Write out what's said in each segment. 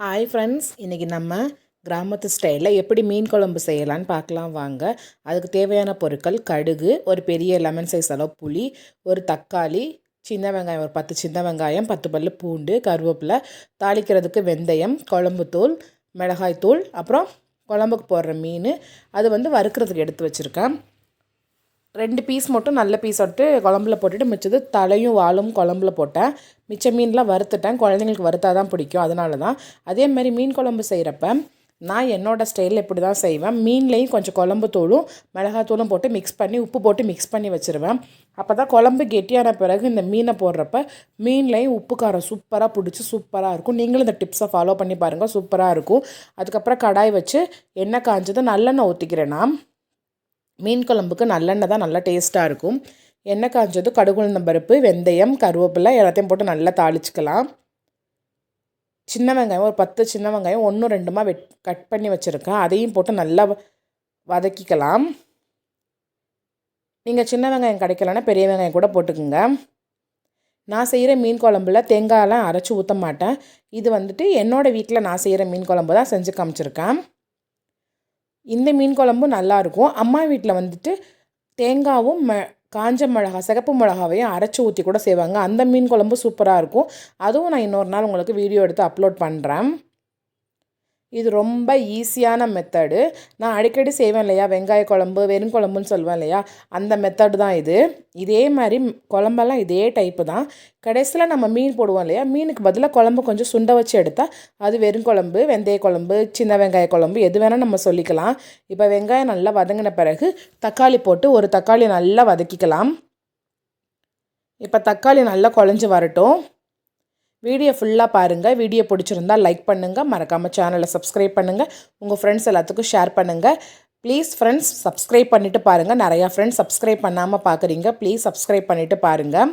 Hi friends இன்றைக்கி நம்ம கிராமத்து ஸ்டைலில் எப்படி மீன் குழம்பு செய்யலான்னு பார்க்கலாம். வாங்க. அதுக்கு தேவையான பொருட்கள் கடுகு ஒரு பெரிய லெமன் சைஸ் அளவு புளி ஒரு தக்காளி சின்ன வெங்காயம் ஒரு பத்து சின்ன வெங்காயம் பத்து பல் பூண்டு கருவேப்பிலை தாளிக்கிறதுக்கு வெந்தயம் குழம்புத்தூள் மிளகாய்த்தூள் அப்புறம் குழம்புக்கு போடுற மீன். அது வந்து வறுக்கிறதுக்கு எடுத்து வச்சுருக்கேன். ரெண்டு பீஸ் மட்டும் நல்ல பீஸ் விட்டு குழம்புல போட்டுட்டு மிச்சது தலையும் வாலும் குழம்புல போட்டேன். மிச்ச மீன்லாம் வறுத்துட்டேன். குழந்தைங்களுக்கு வறுத்தா தான் பிடிக்கும். அதனால தான் அதேமாதிரி மீன் குழம்பு செய்கிறப்ப நான் என்னோடய ஸ்டைலில் இப்படி தான் செய்வேன். மீன்லேயும் கொஞ்சம் குழம்பு தூளும் மிளகாத்தூளும் போட்டு மிக்ஸ் பண்ணி உப்பு போட்டு மிக்ஸ் பண்ணி வச்சுருவேன். அப்போ தான் குழம்பு கெட்டியான பிறகு இந்த மீனை போடுறப்ப மீன்லேயும் உப்பு காரம் சூப்பராக பிடிச்சி சூப்பராக இருக்கும். நீங்களும் இந்த டிப்ஸை ஃபாலோ பண்ணி பாருங்கள் சூப்பராக இருக்கும். அதுக்கப்புறம் கடாய் வச்சு எண்ணெய் காஞ்சது நல்லெண்ணெய் ஊற்றிக்கிறேன் நான். மீன் குழம்புக்கு நல்லெண்ணெய் தான் நல்லா டேஸ்ட்டாக இருக்கும். எண்ணெய் காய்ஞ்சது கடுகுழுந்த பருப்பு வெந்தயம் கருவேப்பிலை எல்லாத்தையும் போட்டு நல்லா தாளிச்சிக்கலாம். சின்ன வெங்காயம் ஒரு பத்து சின்ன வெங்காயம் ஒன்று ரெண்டுமா வெட் கட் பண்ணி வச்சுருக்கேன். அதையும் போட்டு நல்லா வதக்கிக்கலாம். நீங்கள் சின்ன வெங்காயம் கிடைக்கலன்னா பெரிய வெங்காயம் கூட போட்டுக்குங்க. நான் செய்கிற மீன் குழம்புல தேங்காயெலாம் அரைச்சி ஊற்ற மாட்டேன். இது வந்துட்டு என்னோடய வீட்டில் நான் செய்கிற மீன் குழம்பு தான் செஞ்சு காமிச்சிருக்கேன். இந்த மீன் குழம்பும் நல்லாயிருக்கும் அம்மா வீட்டில் வந்துட்டு தேங்காவும் ம காஞ்ச மிளகா சிகப்பு மிளகாவையும் அரைச்சி ஊற்றி கூட செய்வாங்க. அந்த மீன் குழம்பு சூப்பராக இருக்கும். அதுவும் நான் இன்னொரு நாள் உங்களுக்கு வீடியோ எடுத்து அப்லோட் பண்ணுறேன் இது ரொம்ப ஈஸியான மெத்தடு நான் அடிக்கடி செய்வேன் இல்லையா? வெங்காய குழம்பு வெறும் குழம்புன்னு சொல்லுவேன் இல்லையா? அந்த மெத்தடு தான் இது. இதே மாதிரி குழம்பெல்லாம் இதே டைப்பு தான். கடைசியில் நம்ம மீன் போடுவோம் இல்லையா? மீனுக்கு பதிலாக குழம்பு கொஞ்சம் சுண்ட வச்சு எடுத்தால் அது வெறும் குழம்பு வெந்தய குழம்பு சின்ன வெங்காய குழம்பு எது வேணால் நம்ம சொல்லிக்கலாம். இப்போ வெங்காயம் நல்லா வதங்கின பிறகு தக்காளி போட்டு ஒரு தக்காளி நல்லா வதக்கிக்கலாம். இப்போ தக்காளி நல்லா குழஞ்சி வரட்டும். வீடியோ ஃபுல்லாக பாருங்கள் வீடியோ பிடிச்சிருந்தா லைக் பண்ணுங்கள் மறக்காமல் சேனலை சப்ஸ்கிரைப் பண்ணுங்கள் உங்கள் ஃப்ரெண்ட்ஸ் எல்லாத்துக்கும் ஷேர் பண்ணுங்கள் ப்ளீஸ் ஃப்ரெண்ட்ஸ் சப்ஸ்கிரைப் பண்ணிவிட்டு பாருங்கள் நிறையா ஃப்ரெண்ட்ஸ் சப்ஸ்கிரைப் பண்ணாமல் பார்க்குறீங்க ப்ளீஸ் சப்ஸ்கிரைப் பண்ணிவிட்டு பாருங்கள்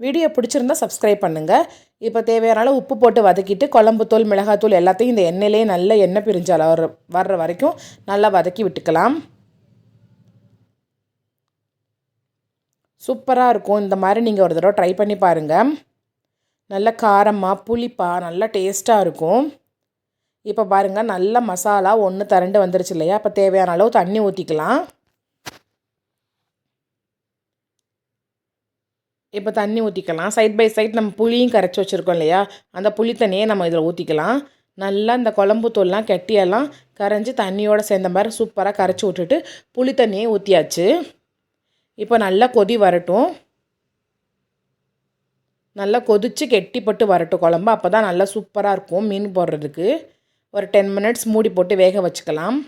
வீடியோ பிடிச்சிருந்தா சப்ஸ்கிரைப் பண்ணுங்கள் இப்போ தேவையான உப்பு போட்டு வதக்கிட்டு குழம்புத்தூள் மிளகாத்தூள் எல்லாத்தையும் இந்த எண்ணெயிலே நல்ல எண்ணெய் பிரிஞ்சு வர வர்ற வரைக்கும் நல்லா வதக்கி விட்டுக்கலாம். சூப்பராக இருக்கும். இந்த மாதிரி நீங்கள் ஒரு தடவை ட்ரை பண்ணி பாருங்கள் நல்ல காரமாக புளிப்பாக நல்லா டேஸ்ட்டாக இருக்கும். இப்போ பாருங்கள் நல்ல மசாலா ஒன்று திரண்டு வந்துருச்சு இல்லையா? அப்போ தேவையான அளவு தண்ணி ஊற்றிக்கலாம் இப்போ தண்ணி ஊற்றிக்கலாம் சைட் பை சைட் நம்ம புளியும் கரைச்சி வச்சுருக்கோம் இல்லையா? அந்த புளி தண்ணியை நம்ம இதில் ஊற்றிக்கலாம் நல்லா இந்த குழம்பு தூள்லாம் கெட்டியெல்லாம் கரைஞ்சி தண்ணியோடு சேர்ந்த மாதிரி சூப்பராக கரைச்சி விட்டுட்டு புளி தண்ணியை ஊற்றியாச்சு இப்போ நல்லா கொதி வரட்டும். நல்லா கொதித்து கெட்டிப்பட்டு வரட்டும் குழம்பு. அப்போ தான் நல்லா சூப்பராக இருக்கும் மீன் போடுறதுக்கு. ஒரு டென் மினிட்ஸ் மூடி போட்டு வேக வச்சுக்கலாம்.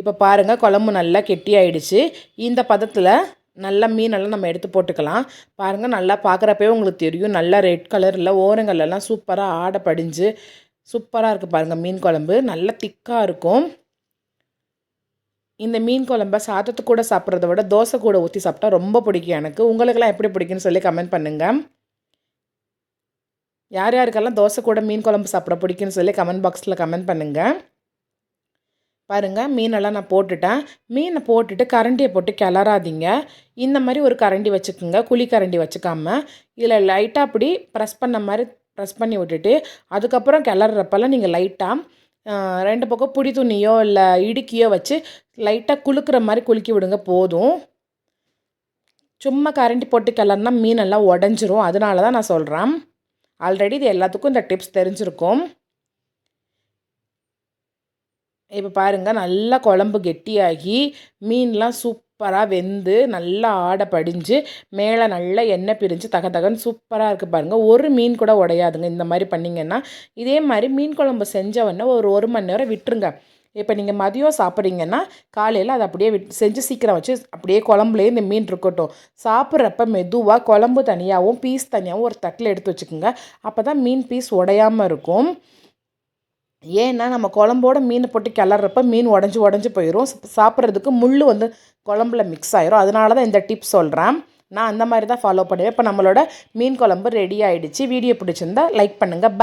இப்போ பாருங்கள் குழம்பு நல்லா கெட்டி ஆயிடுச்சு. இந்த பதத்தில் நல்லா மீனெல்லாம் நம்ம எடுத்து போட்டுக்கலாம். பாருங்கள் நல்லா பார்க்குறப்பவே உங்களுக்கு தெரியும். நல்லா ரெட் கலரில் ஓரங்கள்லாம் சூப்பராக ஆடை படிஞ்சு சூப்பராக இருக்குது பாருங்கள் மீன் குழம்பு. நல்லா திக்காக இருக்கும். இந்த மீன் குழம்ப சாதத்து கூட சாப்பிட்றத விட தோசை கூட ஊற்றி சாப்பிட்டா ரொம்ப பிடிக்கும் எனக்கு. உங்களுக்கெல்லாம் எப்படி பிடிக்குன்னு சொல்லி கமெண்ட் பண்ணுங்கள் யார் யாருக்கெல்லாம் தோசை கூட மீன் குழம்பு சாப்பிட பிடிக்குன்னு சொல்லி கமெண்ட் பாக்ஸில் கமெண்ட் பண்ணுங்கள் பாருங்கள் மீனெல்லாம் நான் போட்டுட்டேன். மீனை போட்டுட்டு கரண்டியை போட்டு கிளறாதீங்க. இந்த மாதிரி ஒரு கரண்டி வச்சுக்கோங்க குழி கரண்டி வச்சுக்காம. இதில் லைட்டாக அப்படி ப்ரெஸ் பண்ண மாதிரி ப்ரெஸ் பண்ணி விட்டுட்டு அதுக்கப்புறம் கிளறப்பெல்லாம் நீங்கள் லைட்டாக ரெண்டு பக்கம் புடி துணியோ இல்லை இடுக்கியோ வச்சு லைட்டாக குலுக்கிற மாதிரி குலுக்கி விடுங்க போதும். சும்மா கரண்டி போட்டு கிளறினா மீனெல்லாம் உடஞ்சிரும். அதனால தான் நான் சொல்கிறேன் ஆல்ரெடி இது எல்லாத்துக்கும் இந்த டிப்ஸ் தெரிஞ்சிருக்கும். இப்போ பாருங்கள் நல்லா குழம்பு கெட்டியாகி மீன்லாம் சூப்பராக வெந்து நல்லா ஆடை படிஞ்சு மேலே நல்லா எண்ணெய் பிரிஞ்சு தக தகன்னு சூப்பராக இருக்குது பாருங்கள் ஒரு மீன் கூட உடையாதுங்க. இந்த மாதிரி பண்ணிங்கன்னா இதே மாதிரி மீன் குழம்பு செஞ்சவொடனே ஒரு ஒரு மணி நேரம் விட்டுருங்க. இப்போ நீங்கள் மதியம் சாப்பிட்றீங்கன்னா காலையில் அதை அப்படியே செஞ்சு சீக்கிரம் வச்சு அப்படியே குழம்புலேயே இந்த மீன் இருக்கட்டும். சாப்பிட்றப்ப மெதுவாக குழம்பு தனியாகவும் பீஸ் தனியாகவும் ஒரு தட்டில் எடுத்து வச்சுக்கோங்க. அப்போ தான் மீன் பீஸ் உடையாமல் இருக்கும். ஏன்னா நம்ம குழம்போட மீனை போட்டு கிளறப்ப மீன் உடஞ்சி உடஞ்சி போயிடும் சாப்பிட்றதுக்கு முள் வந்து குழம்புல மிக்ஸ் ஆயிரும். அதனால தான் இந்த டிப்ஸ் சொல்கிறேன் நான் அந்த மாதிரி தான் ஃபாலோ பண்ணுவேன். இப்போ நம்மளோட மீன் குழம்பு ரெடி ஆகிடுச்சு வீடியோ பிடிச்சிருந்தா லைக் பண்ணுங்கள்